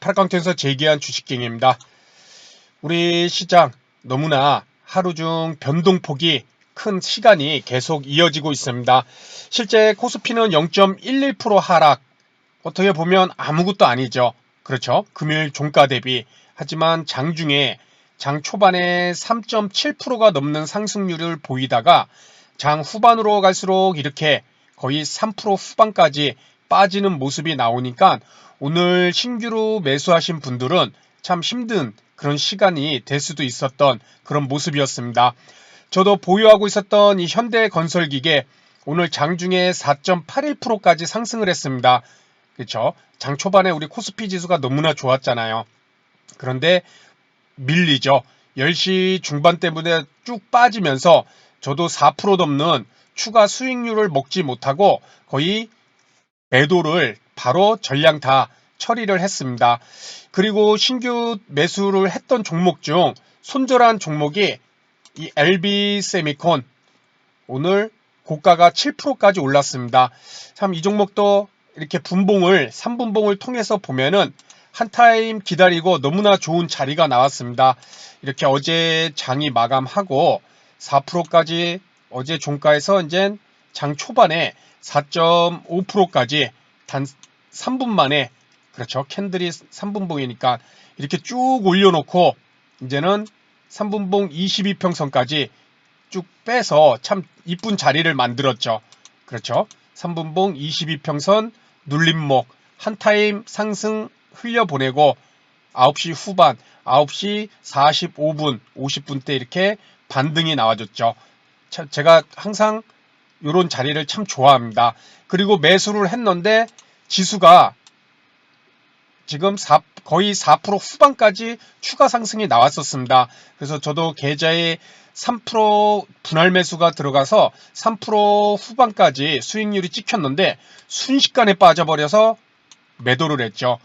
팔강천에서 재기한 주식경입니다. 우리 시장 너무나 하루 중 변동폭이 큰 시간이 계속 이어지고 있습니다. 실제 코스피는 0.11% 하락. 어떻게 보면 아무것도 아니죠. 그렇죠. 금요일 종가 대비. 하지만 장중에 장 초반에 3.7%가 넘는 상승률을 보이다가 장 후반으로 갈수록 이렇게 거의 3% 후반까지 빠지는 모습이 나오니까 오늘 신규로 매수하신 분들은 참 힘든 그런 시간이 될 수도 있었던 그런 모습이었습니다. 저도 보유하고 있었던 이 현대 건설 기계 오늘 장중에 4.81%까지 상승을 했습니다. 그렇죠? 장 초반에 우리 코스피 지수가 너무나 좋았잖아요. 그런데 밀리죠. 10시 중반 때문에 쭉 빠지면서 저도 4% 넘는 추가 수익률을 먹지 못하고 거의 매도를 바로 전량 다 처리를 했습니다. 그리고 신규 매수를 했던 종목 중 손절한 종목이 이 LB 세미콘 오늘 고가가 7%까지 올랐습니다. 참 이 종목도 이렇게 분봉을 3분봉을 통해서 보면은 한 타임 기다리고 너무나 좋은 자리가 나왔습니다. 이렇게 어제 장이 마감하고 4%까지 어제 종가에서 이제 장 초반에 4.5%까지 단 3분 만에 그렇죠. 캔들이 3분봉이니까 이렇게 쭉 올려놓고 이제는 3분봉 22평선까지 쭉 빼서 참 이쁜 자리를 만들었죠. 그렇죠. 3분봉 22평선 눌림목 한 타임 상승 흘려보내고 9시 후반 9시 45분 50분 때 이렇게 반등이 나와줬죠. 제가 항상 이런 자리를 참 좋아합니다. 그리고 매수를 했는데 지수가 지금 4, 거의 4% 후반까지 추가 상승이 나왔었습니다. 그래서 저도 계좌에 3% 분할 매수가 들어가서 3% 후반까지 수익률이 찍혔는데 순식간에 빠져버려서 매도를 했죠.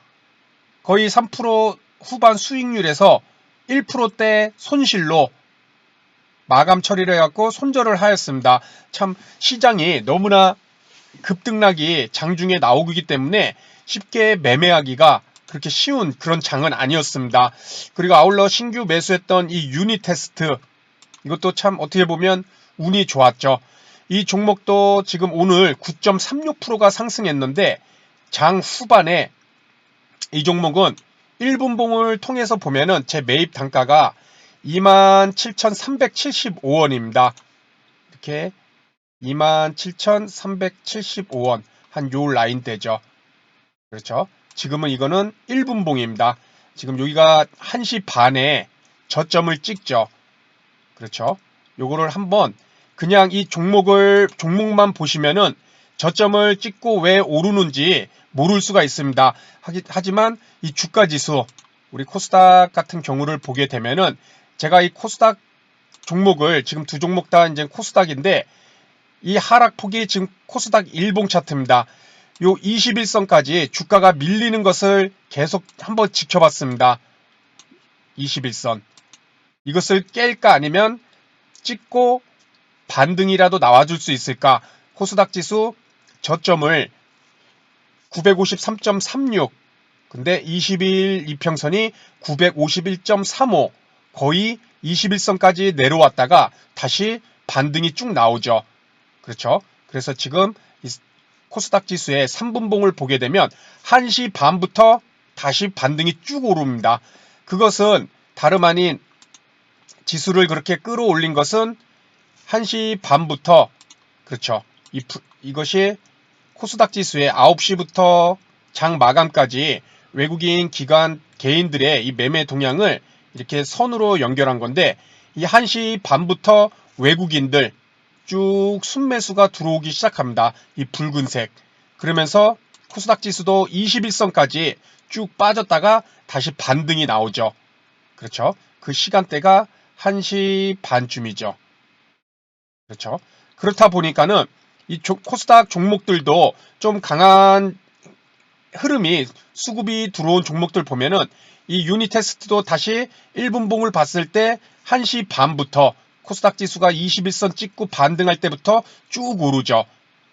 거의 3% 후반 수익률에서 1%대 손실로 마감 처리를 해갖고 손절을 하였습니다. 참 시장이 너무나 급등락이 장중에 나오기 때문에 쉽게 매매하기가 그렇게 쉬운 그런 장은 아니었습니다. 그리고 아울러 신규 매수했던 이 유니 테스트 이것도 참 어떻게 보면 운이 좋았죠. 이 종목도 지금 오늘 9.36%가 상승했는데 장 후반에 이 종목은 1분봉을 통해서 보면은 제 매입 단가가 27,375원입니다. 이렇게 27,375원 한 요 라인 대죠. 그렇죠. 지금은 이거는 1분봉입니다. 지금 여기가 1시 반에 저점을 찍죠. 그렇죠. 요거를 한번 그냥 이 종목을 종목만 보시면은 저점을 찍고 왜 오르는지 모를 수가 있습니다. 하지만 이 주가 지수 우리 코스닥 같은 경우를 보게 되면은 제가 이 코스닥 종목을 지금 두 종목 다 이제 코스닥인데 이 하락폭이 지금 코스닥 일봉 차트입니다. 요 21선까지 주가가 밀리는 것을 계속 한번 지켜봤습니다. 21선. 이것을 깰까 아니면 찍고 반등이라도 나와줄 수 있을까? 코스닥 지수 저점을 953.36 근데 20일 이평선이 951.35 거의 21선까지 내려왔다가 다시 반등이 쭉 나오죠. 그렇죠? 그래서 지금 코스닥 지수의 3분봉을 보게 되면 1시 반부터 다시 반등이 쭉 오릅니다. 그것은 다름 아닌 지수를 그렇게 끌어올린 것은 1시 반부터 그렇죠. 이, 이것이 코스닥 지수의 9시부터 장 마감까지 외국인 기관 개인들의 이 매매 동향을 이렇게 선으로 연결한 건데 이 1시 반부터 외국인들 쭉 순매수가 들어오기 시작합니다. 이 붉은색. 그러면서 코스닥 지수도 21선까지 쭉 빠졌다가 다시 반등이 나오죠. 그렇죠. 그 시간대가 1시 반쯤이죠. 그렇죠. 그렇다 보니까는 이 코스닥 종목들도 좀 강한 흐름이 수급이 들어온 종목들 보면은 이 유니 테스트도 다시 1분봉을 봤을 때 1시 반부터 코스닥 지수가 21선 찍고 반등할 때부터 쭉 오르죠.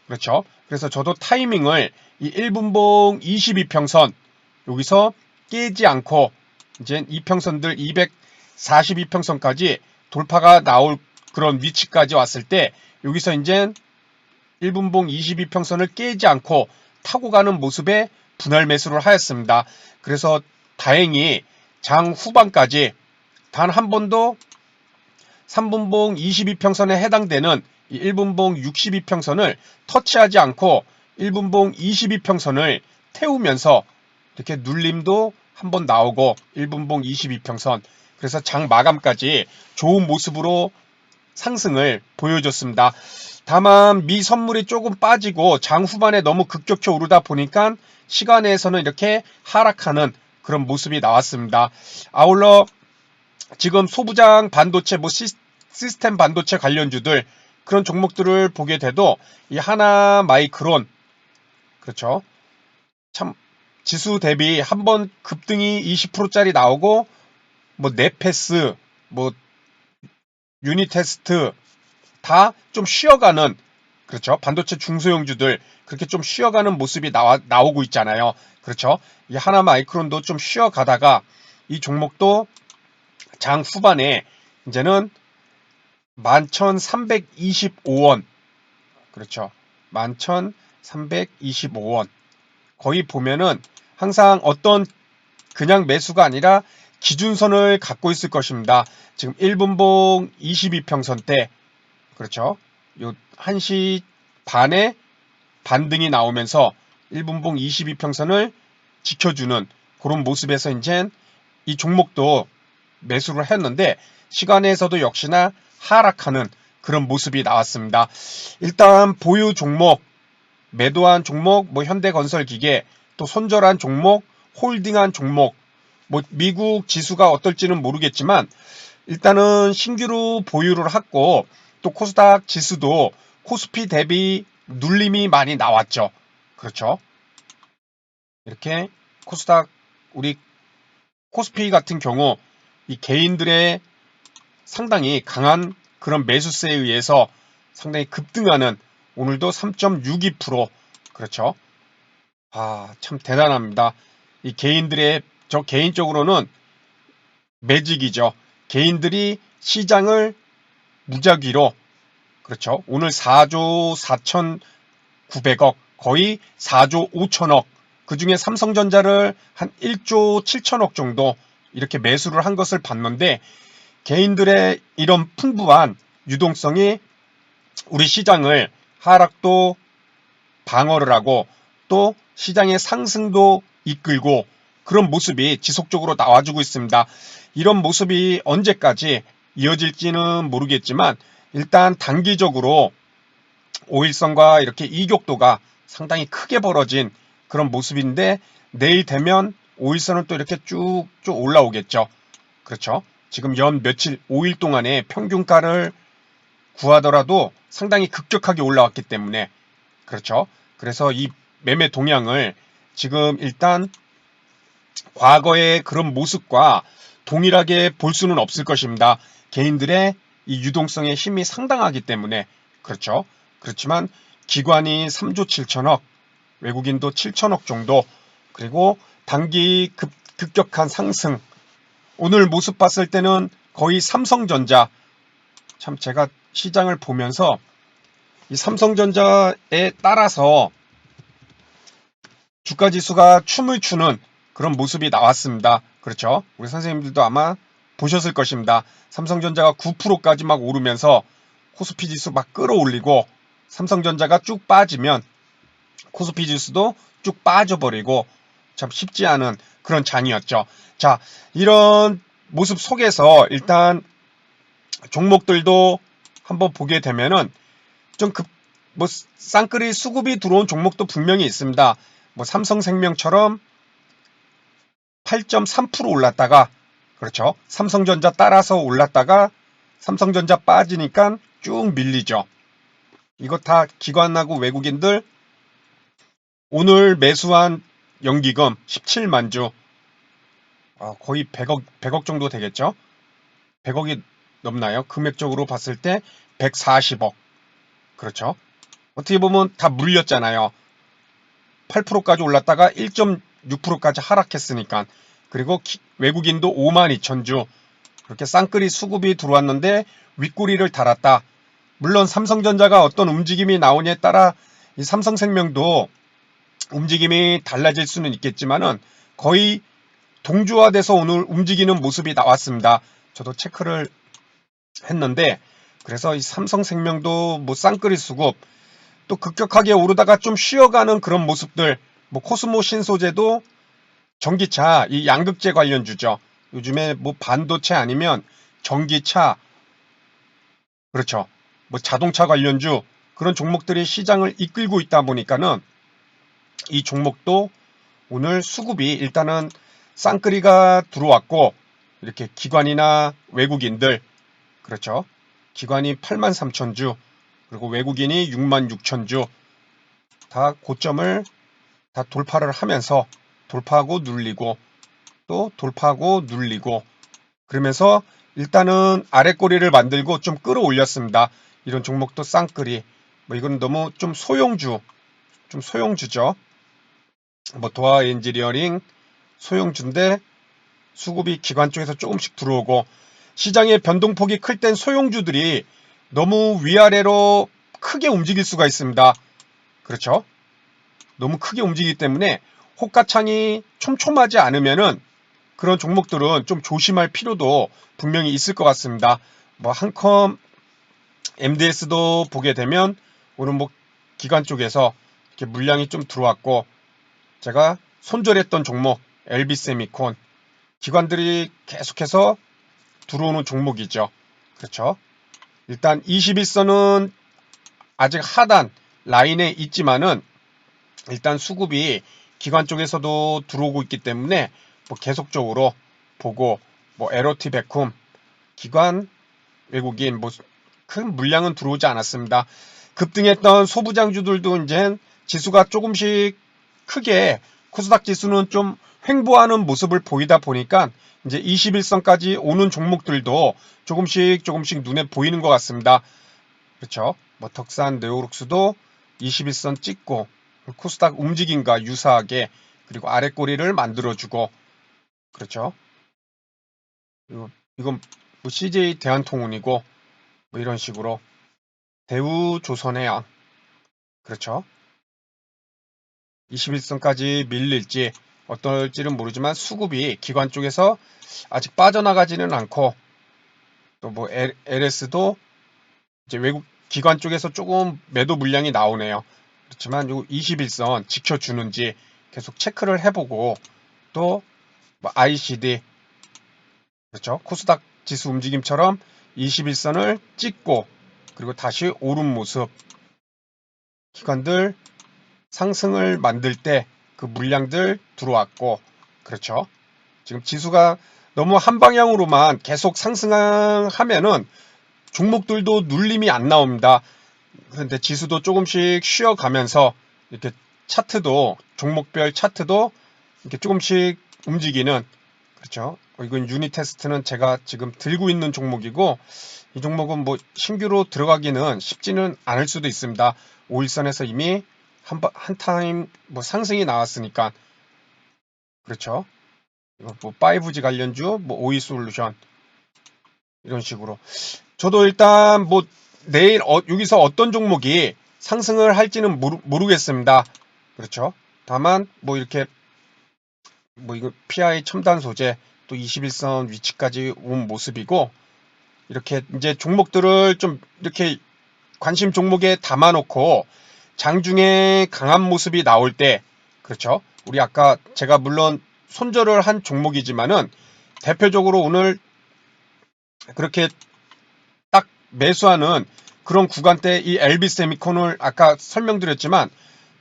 그렇죠. 그래서 저도 타이밍을 이 1분봉 22평선 여기서 깨지 않고 이제 이평선들 242평선까지 돌파가 나올 그런 위치까지 왔을 때 여기서 이제 1분봉 22평선을 깨지 않고 타고 가는 모습에 분할 매수를 하였습니다. 그래서 다행히 장 후반까지 단 한 번도 3분봉 22평선에 해당되는 이 1분봉 62평선을 터치하지 않고 1분봉 22평선을 태우면서 이렇게 눌림도 한번 나오고 1분봉 22평선 그래서 장 마감까지 좋은 모습으로 상승을 보여줬습니다. 다만 미 선물이 조금 빠지고 장 후반에 너무 급격히 오르다 보니까 시간에서는 이렇게 하락하는 그런 모습이 나왔습니다. 아울러 지금 소부장 반도체 뭐 시, 시스템 반도체 관련주들 그런 종목들을 보게 돼도 이 하나 마이크론 그렇죠. 참 지수 대비 한 번 급등이 20%짜리 나오고 뭐 네페스 뭐 유니테스트 다 좀 쉬어가는 그렇죠. 반도체 중소형주들 그렇게 좀 쉬어가는 모습이 나와, 나오고 있잖아요. 그렇죠. 이 하나 마이크론도 좀 쉬어가다가 이 종목도 장 후반에 이제는 11,325원 그렇죠. 11,325원 거의 보면은 항상 어떤 그냥 매수가 아니라 기준선을 갖고 있을 것입니다. 지금 1분봉 22평선 때 그렇죠. 요 1시 반에 반등이 나오면서 1분봉 22평선을 지켜주는 그런 모습에서 이제 이 종목도 매수를 했는데 시간에서도 역시나 하락하는 그런 모습이 나왔습니다. 일단 보유 종목, 매도한 종목, 뭐 현대건설기계, 또 손절한 종목, 홀딩한 종목, 뭐 미국 지수가 어떨지는 모르겠지만 일단은 신규로 보유를 했고 또 코스닥 지수도 코스피 대비 눌림이 많이 나왔죠. 그렇죠. 이렇게 코스닥 우리 코스피 같은 경우 이 개인들의 상당히 강한 그런 매수세에 의해서 상당히 급등하는 오늘도 3.62% 그렇죠. 아, 참 대단합니다. 이 개인들의 저 개인적으로는 매직이죠. 개인들이 시장을 무작위로 그렇죠. 오늘 4조 4,900억 거의 4조 5천억 그 중에 삼성전자를 한 1조 7천억 정도 이렇게 매수를 한 것을 봤는데 개인들의 이런 풍부한 유동성이 우리 시장을 하락도 방어를 하고 또 시장의 상승도 이끌고 그런 모습이 지속적으로 나와주고 있습니다. 이런 모습이 언제까지 이어질지는 모르겠지만 일단 단기적으로 오일선과 이렇게 이격도가 상당히 크게 벌어진 그런 모습인데 내일 되면 오일선은 또 이렇게 쭉쭉 올라오겠죠. 그렇죠. 지금 연 며칠 5일 동안의 평균가를 구하더라도 상당히 급격하게 올라왔기 때문에 그렇죠. 그래서 이 매매 동향을 지금 일단 과거의 그런 모습과 동일하게 볼 수는 없을 것입니다. 개인들의 이 유동성의 힘이 상당하기 때문에 그렇죠. 그렇지만 기관이 3조 7천억, 외국인도 7천억 정도, 그리고 단기 급, 급격한 상승. 오늘 모습 봤을 때는 거의 삼성전자, 참 제가 시장을 보면서 이 삼성전자에 따라서 주가 지수가 춤을 추는 그런 모습이 나왔습니다. 그렇죠? 우리 선생님들도 아마 보셨을 것입니다. 삼성전자가 9%까지 막 오르면서 코스피 지수 막 끌어올리고 삼성전자가 쭉 빠지면 코스피 지수도 쭉 빠져버리고 참 쉽지 않은 그런 장이었죠. 자, 이런 모습 속에서 일단 종목들도 한번 보게 되면은 좀 급, 뭐 쌍끌이 수급이 들어온 종목도 분명히 있습니다. 뭐 삼성생명처럼 8.3% 올랐다가 그렇죠. 삼성전자 따라서 올랐다가 삼성전자 빠지니까 쭉 밀리죠. 이거 다 기관하고 외국인들 오늘 매수한 연기금 17만 주 아, 거의 100억 100억 정도 되겠죠. 100억이 넘나요? 금액적으로 봤을 때 140억. 그렇죠. 어떻게 보면 다 물렸잖아요. 8%까지 올랐다가 1.6%까지 하락했으니까 그리고 기- 외국인도 5만 2천 주 그렇게 쌍끌이 수급이 들어왔는데 윗꼬리를 달았다. 물론 삼성전자가 어떤 움직임이 나오냐에 따라 이 삼성생명도 움직임이 달라질 수는 있겠지만은 거의 동조화돼서 오늘 움직이는 모습이 나왔습니다. 저도 체크를 했는데 그래서 이 삼성생명도 뭐 쌍끌이 수급 또 급격하게 오르다가 좀 쉬어가는 그런 모습들 뭐 코스모 신소재도 전기차 이 양극재 관련주죠. 요즘에 뭐 반도체 아니면 전기차 그렇죠. 뭐 자동차 관련주 그런 종목들이 시장을 이끌고 있다 보니까는 이 종목도 오늘 수급이 일단은 쌍끌이가 들어왔고 이렇게 기관이나 외국인들 그렇죠. 기관이 8만 3천 주 그리고 외국인이 6만 6천 주다 고점을 다 돌파를 하면서 돌파하고 눌리고 또 돌파하고 눌리고 그러면서 일단은 아래 꼬리를 만들고 좀 끌어올렸습니다. 이런 종목도 쌍끌이 뭐 이건 너무 좀 소형주 좀 소형주죠. 뭐 도화 엔지니어링 소형주인데 수급이 기관 쪽에서 조금씩 들어오고 시장의 변동폭이 클 땐 소형주들이 너무 위아래로 크게 움직일 수가 있습니다. 그렇죠? 너무 크게 움직이기 때문에 호가창이 촘촘하지 않으면은 그런 종목들은 좀 조심할 필요도 분명히 있을 것 같습니다. 뭐 한컴 MDS도 보게 되면 오늘 뭐 기관 쪽에서 이렇게 물량이 좀 들어왔고 제가 손절했던 종목 LB세미콘 기관들이 계속해서 들어오는 종목이죠. 그렇죠. 일단 21선은 아직 하단 라인에 있지만은 일단 수급이 기관 쪽에서도 들어오고 있기 때문에 뭐 계속적으로 보고 뭐 에로티 베쿰 기관 외국인 뭐 큰 물량은 들어오지 않았습니다. 급등했던 소부장주들도 이제 지수가 조금씩 크게 코스닥 지수는 좀 횡보하는 모습을 보이다 보니까 이제 21선까지 오는 종목들도 조금씩 조금씩 눈에 보이는 것 같습니다. 그렇죠? 뭐 덕산 네오룩스도 21선 찍고 코스닥 움직임과 유사하게 그리고 아래 꼬리를 만들어주고 그렇죠? 이건 뭐 CJ 대한통운이고 뭐 이런 식으로 대우 조선해양 그렇죠? 21선까지 밀릴지 어떨지는 모르지만 수급이 기관 쪽에서 아직 빠져나가지는 않고 또 뭐 LS도 이제 외국 기관 쪽에서 조금 매도 물량이 나오네요. 그렇지만 요 21선 지켜주는지 계속 체크를 해보고 또 뭐 ICD 그렇죠 코스닥 지수 움직임처럼 21선을 찍고 그리고 다시 오른 모습 기관들 상승을 만들 때 그 물량들 들어왔고 그렇죠 지금 지수가 너무 한 방향으로만 계속 상승하면은 종목들도 눌림이 안 나옵니다. 그런데 지수도 조금씩 쉬어가면서 이렇게 차트도 종목별 차트도 이렇게 조금씩 움직이는 그렇죠. 어, 이건 유니 테스트는 제가 지금 들고 있는 종목이고 이 종목은 뭐 신규로 들어가기는 쉽지는 않을 수도 있습니다. 5일선에서 이미 한, 번- 한 타임 뭐 상승이 나왔으니까 그렇죠. 뭐 5G 관련주 뭐 오이 솔루션 이런 식으로 저도 일단 뭐 내일 어- 여기서 어떤 종목이 상승을 할지는 모르, 모르겠습니다. 그렇죠. 다만 뭐 이렇게 뭐 이거 PI 첨단 소재 또 21선 위치까지 온 모습이고 이렇게 이제 종목들을 좀 이렇게 관심 종목에 담아놓고 장중에 강한 모습이 나올 때 그렇죠. 우리 아까 제가 물론 손절을 한 종목이지만은 대표적으로 오늘 그렇게 딱 매수하는 그런 구간대 이 LB 세미콘을 아까 설명드렸지만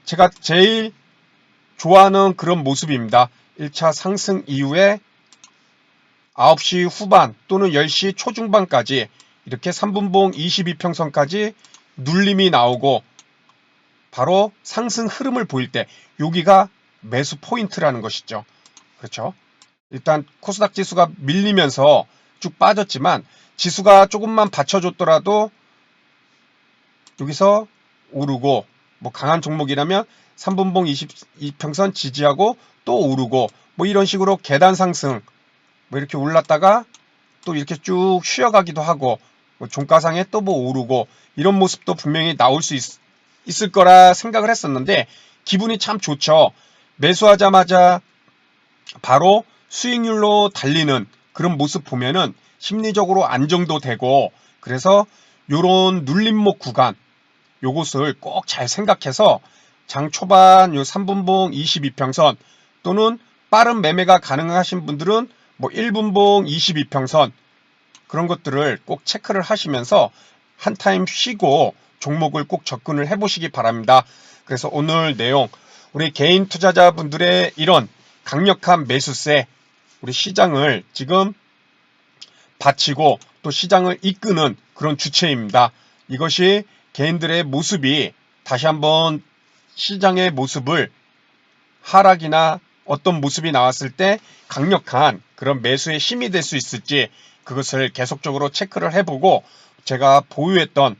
제가 제일 좋아하는 그런 모습입니다. 1차 상승 이후에 9시 후반 또는 10시 초중반까지 이렇게 3분봉 22평선까지 눌림이 나오고 바로 상승 흐름을 보일 때 여기가 매수 포인트라는 것이죠. 그렇죠? 일단 코스닥 지수가 밀리면서 쭉 빠졌지만 지수가 조금만 받쳐줬더라도 여기서 오르고 뭐 강한 종목이라면 3분봉 22평선 지지하고 또 오르고 뭐 이런 식으로 계단 상승 뭐 이렇게 올랐다가 또 이렇게 쭉 쉬어가기도 하고 뭐 종가상에 또 뭐 오르고 이런 모습도 분명히 나올 수 있, 있을 거라 생각을 했었는데 기분이 참 좋죠. 매수하자마자 바로 수익률로 달리는 그런 모습 보면은 심리적으로 안정도 되고 그래서 요런 눌림목 구간 요것을 꼭 잘 생각해서 장 초반 요 3분봉 22평선 또는 빠른 매매가 가능하신 분들은 뭐 1분봉 22평선 그런 것들을 꼭 체크를 하시면서 한 타임 쉬고 종목을 꼭 접근을 해보시기 바랍니다. 그래서 오늘 내용 우리 개인 투자자분들의 이런 강력한 매수세 우리 시장을 지금 바치고 또 시장을 이끄는 그런 주체입니다. 이것이 개인들의 모습이 다시 한번 시장의 모습을 하락이나 어떤 모습이 나왔을 때 강력한 그런 매수의 힘이 될 수 있을지 그것을 계속적으로 체크를 해보고 제가 보유했던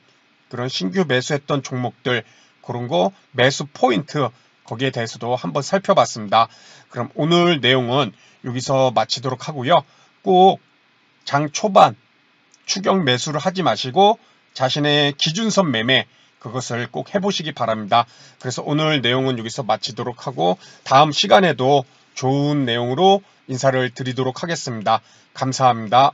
그런 신규 매수했던 종목들 그런 거 매수 포인트 거기에 대해서도 한번 살펴봤습니다. 그럼 오늘 내용은 여기서 마치도록 하고요. 꼭 장 초반 추격 매수를 하지 마시고 자신의 기준선 매매 그것을 꼭 해보시기 바랍니다. 그래서 오늘 내용은 여기서 마치도록 하고 다음 시간에도 좋은 내용으로 인사를 드리도록 하겠습니다. 감사합니다.